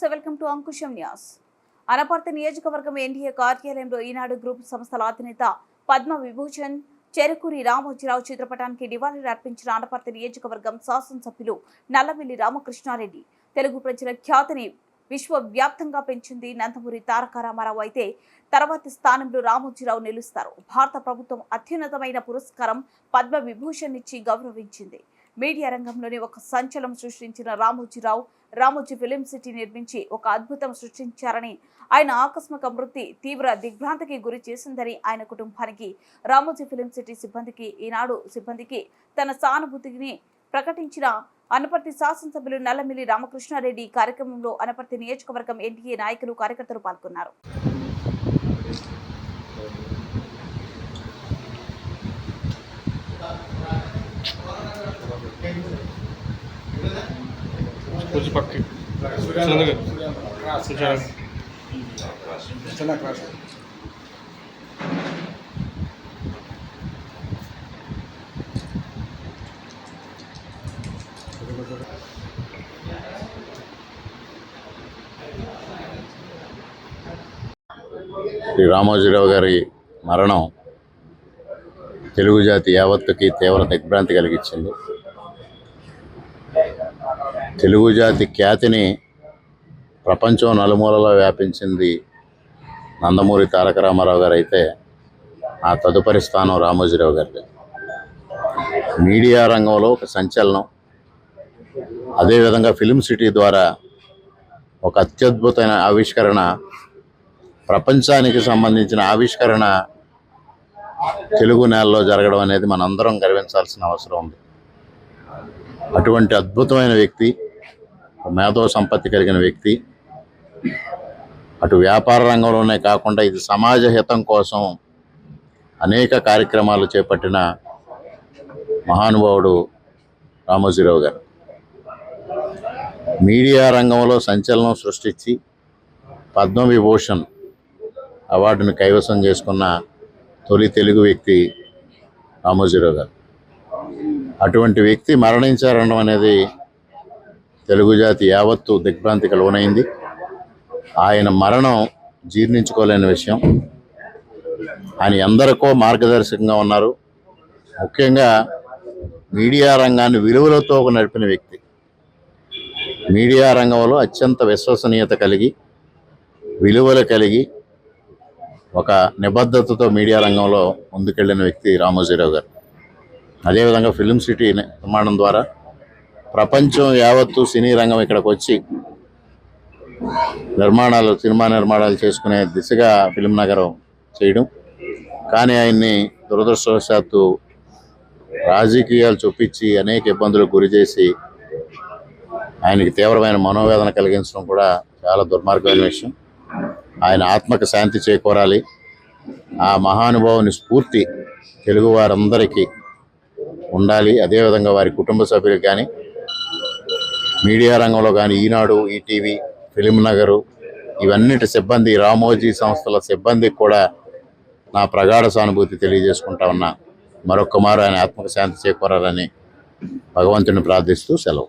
నమస్తే welcome to Ankusam news. Anaparthi నియోజకవర్గం NDA కార్యాలయంలో ఈనాడు గ్రూప్ సంస్థల అధినేత పద్మ విభూషణ్ చెరుకూరి రామోజీరావు చిత్రపటానికి నివాళులు అర్పించిన అనపర్తి నియోజకవర్గం శాసనసభ్యులు నల్లమిల్లి రామకృష్ణారెడ్డి. తెలుగు ప్రజల ఖ్యాతిని విశ్వవ్యాప్తంగా పెంచింది నందమూరి తారక రామారావు అయితే తర్వాతి స్థానంలో రామోజీరావు నిలుస్తారు. భారత ప్రభుత్వం అత్యున్నతమైన పురస్కారం పద్మ విభూషణ్ ఇచ్చి గౌరవించింది. మీడియా రంగంలోనే ఒక సంచలనం సృష్టించిన రామోజీరావు రామోజీ ఫిలిం సిటీ నిర్మించి ఒక అద్భుతం సృష్టించారని ఆయన ఆకస్మిక మృతి తీవ్ర దిగ్భ్రాంతికి గురి చేసిందని ఆయన కుటుంబానికి రామోజీ ఫిలిం సిటీ సిబ్బందికి ఈనాడు సిబ్బందికి తన సానుభూతిని ప్రకటించిన అనపర్తి శాసనసభ్యులు నల్లమిల్లి రామకృష్ణారెడ్డి కార్యక్రమంలో అనపర్తి నియోజకవర్గం ఎన్డీఏ నాయకులు కార్యకర్తలు పాల్గొన్నారు. కొంచెం పక్కకి చిన్నగా చిన్న శ్రీ రామోజీరావు గారి మరణం తెలుగు జాతి యావత్తుకి తీవ్ర దిగ్భ్రాంతి కలిగించింది. తెలుగు జాతి ఖ్యాతిని ప్రపంచం నలుమూలలో వ్యాపించింది నందమూరి తారక రామారావు గారు అయితే ఆ తదుపరి స్థానం రామోజీరావు గారిది. మీడియా రంగంలో ఒక సంచలనం. అదేవిధంగా ఫిలిం సిటీ ద్వారా ఒక అత్యద్భుతమైన ఆవిష్కరణ ప్రపంచానికి సంబంధించిన ఆవిష్కరణ తెలుగు నేలలో జరగడం అనేది మనందరం గర్వించాల్సిన అవసరం ఉంది. అటువంటి అద్భుతమైన వ్యక్తి మేధో సంపత్తి కలిగిన వ్యక్తి. అటు వ్యాపార రంగంలోనే కాకుండా ఇది సమాజ హితం కోసం అనేక కార్యక్రమాలు చేపట్టిన మహానుభావుడు రామోజీరావు గారు. మీడియా రంగంలో సంచలనం సృష్టించి పద్మవిభూషణ్ అవార్డును కైవసం చేసుకున్న తొలి తెలుగు వ్యక్తి రామోజీరావు గారు. అటువంటి వ్యక్తి మరణించారనడం అనేది తెలుగు జాతి యావత్తు దిగ్భ్రాంతికి లోనైంది. ఆయన మరణం జీర్ణించుకోలేని విషయం. ఆయన ఎందరికో మార్గదర్శకంగా ఉన్నారు. ముఖ్యంగా మీడియా రంగాన్ని విలువలతో నడిపిన వ్యక్తి. మీడియా రంగంలో అత్యంత విశ్వసనీయత కలిగి విలువలు కలిగి ఒక నిబద్ధతతో మీడియా రంగంలో ముందుకెళ్ళిన వ్యక్తి రామోజీరావు గారు. అదేవిధంగా ఫిలిం సిటీ నిర్మాణం ద్వారా ప్రపంచం యావత్తు సినీ రంగం ఇక్కడికి వచ్చి నిర్మాణాలు సినిమా నిర్మాణాలు చేసుకునే దిశగా ఫిలిం నగరం చేయడం. కానీ ఆయన్ని దురదృష్టవశాత్తు రాజకీయాలు చొప్పించి అనేక ఇబ్బందులకు గురి చేసి ఆయనకి తీవ్రమైన మనోవేదన కలిగించడం కూడా చాలా దుర్మార్గమైన విషయం. ఆయన ఆత్మకు శాంతి చేకూరాలి. ఆ మహానుభావుని స్ఫూర్తి తెలుగు వారందరికీ ఉండాలి. అదేవిధంగా వారి కుటుంబ సభ్యులకు కానీ మీడియా రంగంలో కానీ ఈనాడు ఈటీవీ ఫిలిం నగరు ఇవన్నిటి సిబ్బంది రామోజీ సంస్థల సిబ్బందికి కూడా నా ప్రగాఢ సానుభూతి తెలియజేసుకుంటా ఉన్నా. మరొక్క మారు ఆయన ఆత్మకు శాంతి చేకూరాలని భగవంతుని ప్రార్థిస్తూ సెలవు.